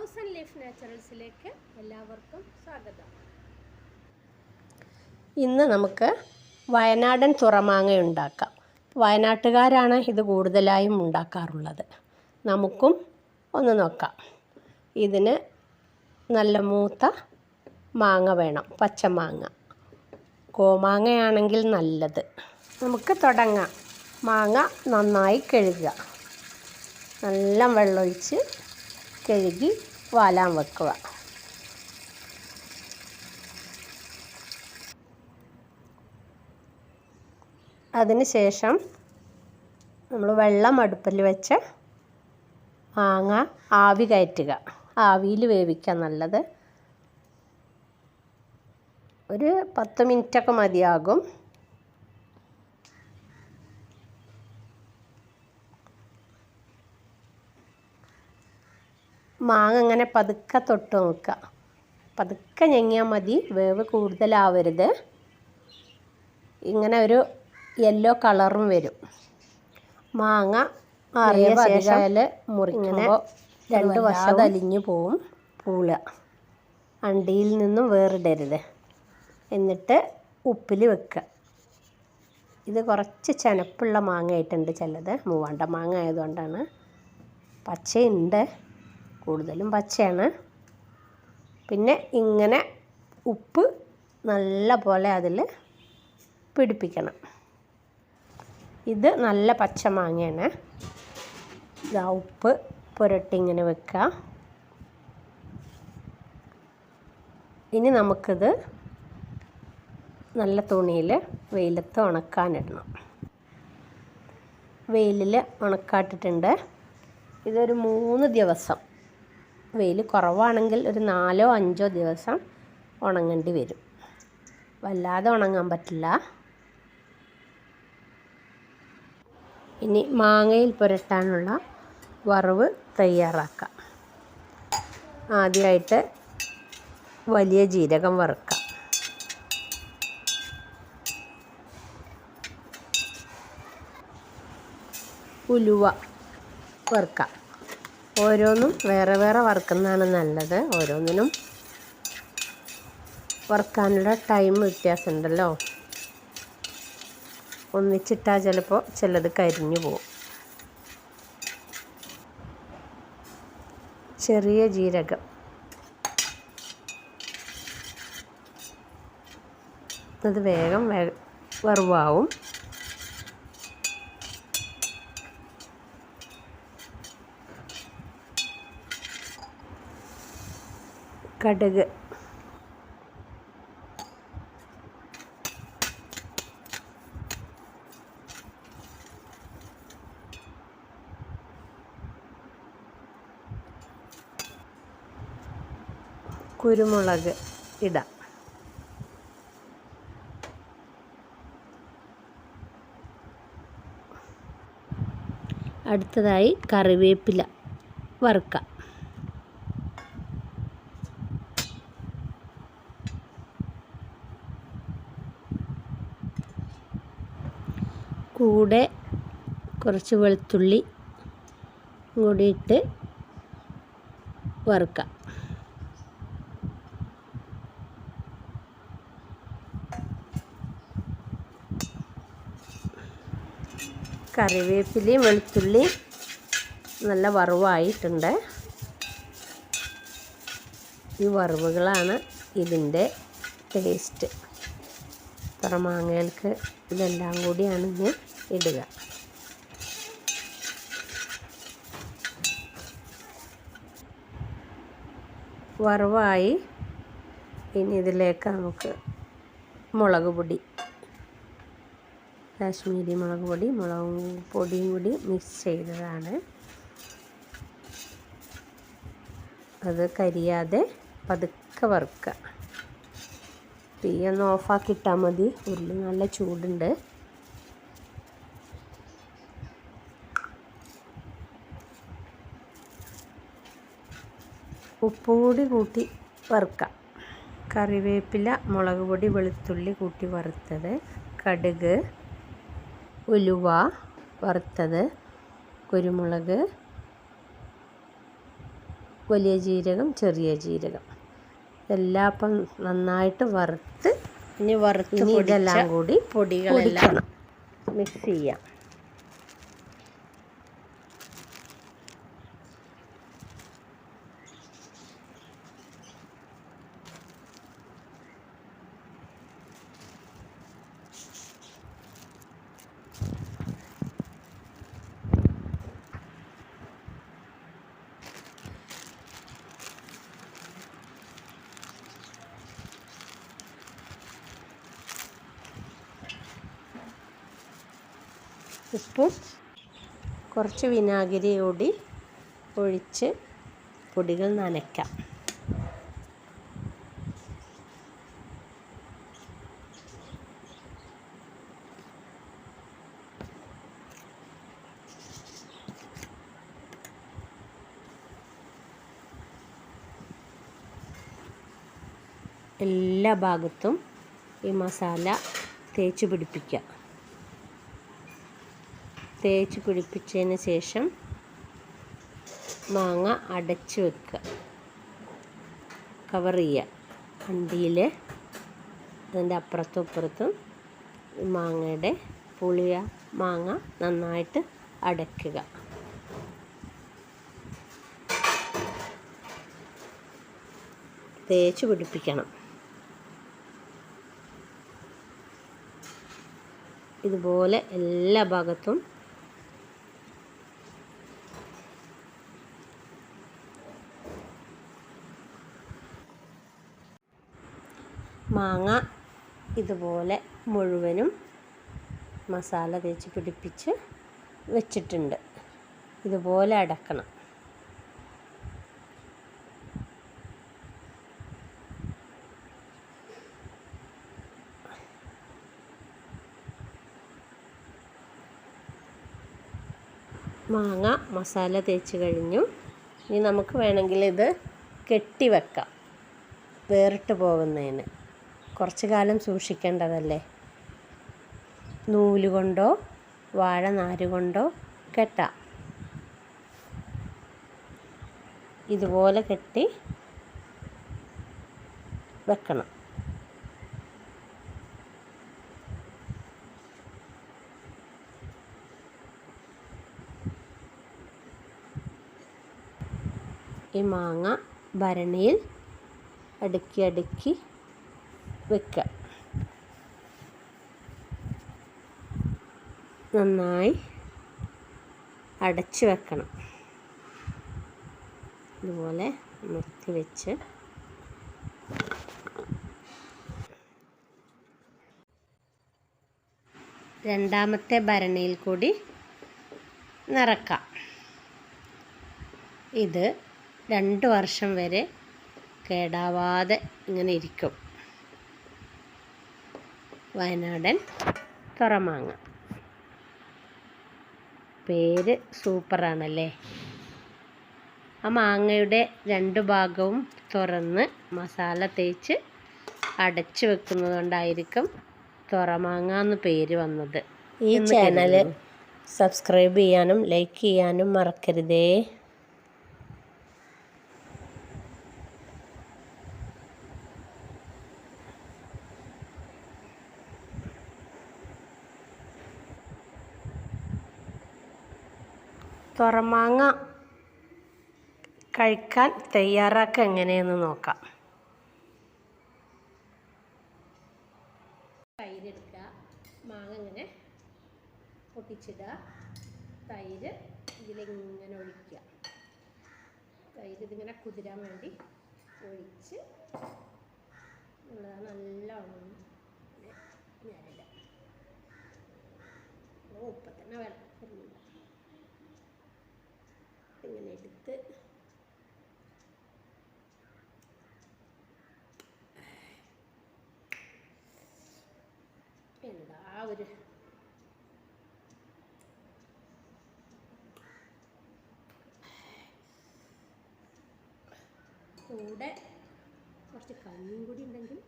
Thousand life നാച്ചുറൽസിലേക്ക് എല്ലാവർക്കും സ്വാഗതം. ഇന്ന് നമുക്ക് വയനാടൻ തുറമാങ്ങ ഉണ്ടാക്കാം. വയനാട്ടുകാരാണ് ഇത് കൂടുതലായും ഉണ്ടാക്കാറുള്ളത്. നമുക്കും ഒന്ന് നോക്കാം. ഇതിന് നല്ല മൂത്ത മാങ്ങ വേണം പച്ചമാങ്ങ കോമാങ്ങയാണെങ്കിൽ നല്ലത്. നമുക്ക് തുടങ്ങാം. മാങ്ങ നന്നായി കഴുകുക. നല്ല വെള്ളമൊഴിച്ച് കഴുകി വാലാൻ വെക്കുക. അതിനുശേഷം നമ്മൾ വെള്ളം അടുപ്പിൽ വെച്ച് മാങ്ങ ആവി കയറ്റുക. ആവിയിൽ വേവിക്കുക നല്ലത്. ഒരു പത്ത് മിനിറ്റൊക്കെ മതിയാകും. മാങ്ങ അങ്ങനെ പതുക്കെ തൊട്ട് നോക്കുക. പതുക്കെ ഞെങ്ങിയാൽ മതി വേവ് കൂടുതലാവരുത്. ഇങ്ങനെ ഒരു യെല്ലോ കളറും വരും. മാങ്ങ അറിയ ശേഷം മുറിക്കുമ്പോൾ രണ്ട് വശം അലിഞ്ഞു പോവും പൂള. അണ്ടിയിൽ നിന്നും വേറിടരുത്. എന്നിട്ട് ഉപ്പിൽ വെക്കുക. ഇത് കുറച്ച് ചനപ്പുള്ള മാങ്ങ ആയിട്ടുണ്ട് ചിലത്. മൂവാണ്ട മാങ്ങ ആയതുകൊണ്ടാണ്. പച്ചയുണ്ട്. കൂടുതലും പച്ചയാണ്. പിന്നെ ഇങ്ങനെ ഉപ്പ് നല്ല പോലെ അതിൽ പിടിപ്പിക്കണം. ഇത് നല്ല പച്ച മാങ്ങയാണ്. ഇതാ ഉപ്പ് പുരട്ടി ഇങ്ങനെ വെക്കുക ഇനി നമുക്കിത് നല്ല തുണിയിൽ വെയിലത്ത് ഉണക്കാനിടണം. വെയിലിൽ ഉണക്കാട്ടിട്ടുണ്ട്. ഇതൊരു മൂന്ന് ദിവസം വെയിൽ കുറവാണെങ്കിൽ ഒരു നാലോ അഞ്ചോ ദിവസം ഉണങ്ങേണ്ടി വരും. വല്ലാതെ ഉണങ്ങാൻ പറ്റില്ല. ഇനി മാങ്ങയിൽ പുരട്ടാനുള്ള വറവ് തയ്യാറാക്കാം. ആദ്യമായിട്ട് വലിയ ജീരകം വറുക്കാം. ഉലുവ വറുക്കാം. ഓരോന്നും വേറെ വേറെ വറുക്കുന്നതാണ് നല്ലത്. ഓരോന്നിനും വറുക്കാനുള്ള ടൈം വ്യത്യാസമുണ്ടല്ലോ. ഒന്നിച്ചിട്ടാൽ ചിലപ്പോൾ ചിലത് കരിഞ്ഞു പോകും ചെറിയ ജീരകം. അത് വേഗം വേ വറവാവും. കടുക്. കുരുമുളക് ഇടാം. അടുത്തതായി കറിവേപ്പില വറുക്കാം കൂടെ കുറച്ച് വെളുത്തുള്ളി കൂടി ഇട്ട് വറുക്കാം. കറിവേപ്പിലയും വെളുത്തുള്ളി നല്ല വറവായിട്ടുണ്ട്. ഈ വറവുകളാണ് ഇതിന്റെ ടേസ്റ്റ് മാങ്ങകൾക്ക് ഇതെല്ലാം കൂടിയാണ് ഇനി ഇടുക. വറവായി. ഇനി ഇതിലേക്ക് നമുക്ക് മുളക് പൊടി കാശ്മീരി മുളക് പൊടി മുളക് പൊടിയും കൂടി മിക്സ് ചെയ്തതാണ്. അത് കരിയാതെ പതുക്കെ വറുക്കുക. തീ ഒന്ന് ഓഫാക്കി ഇട്ടാൽ മതി. ഉരുളി നല്ല ചൂടുണ്ട്. ഉപ്പും കൂടി കൂട്ടി വറുക്കാം. കറിവേപ്പില മുളക് പൊടി വെളുത്തുള്ളി കൂട്ടി വറുത്തത് കടുക് ഉലുവ വറുത്തത് കുരുമുളക് വലിയ ജീരകം ചെറിയ ജീരകം. എല്ലാം അപ്പം നന്നായിട്ട് വറുത്ത് ഇനി വറുത്ത് ഇതെല്ലാം കൂടി പൊടികളെല്ലാം മിക്സ് ചെയ്യാം. ഉപ്പും കുറച്ച് വിനാഗിരി കൂടി ഒഴിച്ച് പൊടികൾ നനയ്ക്കാം. എല്ലാ ഭാഗത്തും ഈ മസാല തേച്ച് പിടിപ്പിക്കുക. തേച്ച് പിടിപ്പിച്ചതിന് ശേഷം മാങ്ങ അടച്ച് വെക്കുക. കവർ ചെയ്യുക. വണ്ടിയിൽ അതിന്റെ അപ്പുറത്തും ഇപ്പുറത്തും മാങ്ങയുടെ പുളിയ മാങ്ങ നന്നായിട്ട് അടയ്ക്കുക. തേച്ച് പിടിപ്പിക്കണം. ഇതുപോലെ എല്ലാ ഭാഗത്തും മാങ്ങ ഇതുപോലെ മുഴുവനും മസാല തേച്ച് പിടിപ്പിച്ച് വെച്ചിട്ടുണ്ട്. ഇതുപോലെ അടക്കണം. മാങ്ങ മസാല തേച്ച് കഴിഞ്ഞു. ഇനി നമുക്ക് വേണമെങ്കിൽ ഇത് കെട്ടി വെക്കാം. വേറിട്ട് പോകുന്നതിന്. കുറച്ച് കാലം സൂക്ഷിക്കേണ്ടതല്ലേ? നൂലുകൊണ്ടോ വാഴ നാര് കൊണ്ടോ കെട്ടാം. ഇതുപോലെ കെട്ടി വെക്കണം. ഈ മാങ്ങ ഭരണിയിൽ അടുക്കി അടുക്കി വെക്കുക നന്നായി അടച്ചു വെക്കണം. ഇതുപോലെ നിർത്തി വെച്ച്. രണ്ടാമത്തെ ഭരണിയിൽ കൂടി നിറക്കാം. ഇത് രണ്ട് വർഷം വരെ കേടാവാതെ ഇങ്ങനെ ഇരിക്കും. വയനാടൻ തുറമാങ്ങ. പേര് സൂപ്പറാണല്ലേ? ആ മാങ്ങയുടെ രണ്ട് ഭാഗവും തുറന്ന് മസാല തേച്ച് അടച്ചു വെക്കുന്നത് കൊണ്ടായിരിക്കും തുറമാങ്ങ എന്ന് പേര് വന്നത് ഈ ചാനൽ സബ്സ്ക്രൈബ് ചെയ്യാനും ലൈക്ക് ചെയ്യാനും മറക്കരുതേ. തുറമാങ്ങ കഴിക്കാൻ തയ്യാറാക്കുക എങ്ങനെയെന്ന് നോക്കാം. തൈരെടുക്കുക. മാങ്ങ ഇങ്ങനെ പൊട്ടിച്ചിടുക. തൈര് ഇതിലിങ്ങനെ ഒഴിക്കുക. തൈര് ഇതിങ്ങനെ കുതിരാൻ വേണ്ടി ഒഴിച്ച് നല്ലോണം ഞാനില്ല ഉപ്പ തന്നെ വേണം. എന്താ ഒരു കൂടെ കുറച്ച് കഞ്ഞിയും കൂടി ഉണ്ടെങ്കിൽ